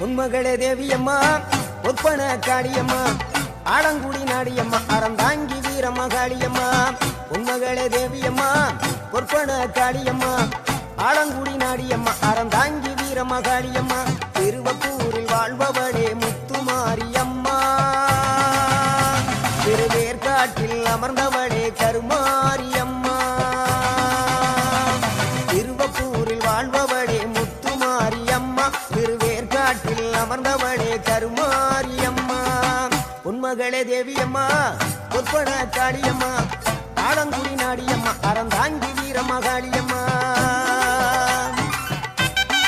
உன்மகளே தேவியம்மா ஒப்பன காளியம்மா ஆடங்குடி நாடியம்மா அறந்தாங்கி வீரம்மா காளியம்மா உன்மகளே தேவியம்மா பொற்பன காளியம்மா ஆலங்குடி நாடியம்மா அறந்தாங்கி வீரம்மா காளியம்மா திருவப்பூரில் வாழ்பவளே முத்துமாரியம்மா. திருவேற்காட்டில் அமர்ந்தவளே கருமா. காட்டில் அமர்ந்தவளே கருமாரியம்மா. உன்மகளே தேவியம்மா பொற்பன காளியம்மா ஆலங்குடி நாடியம்மா அறந்தாங்கி வீரமகாளியம்மா.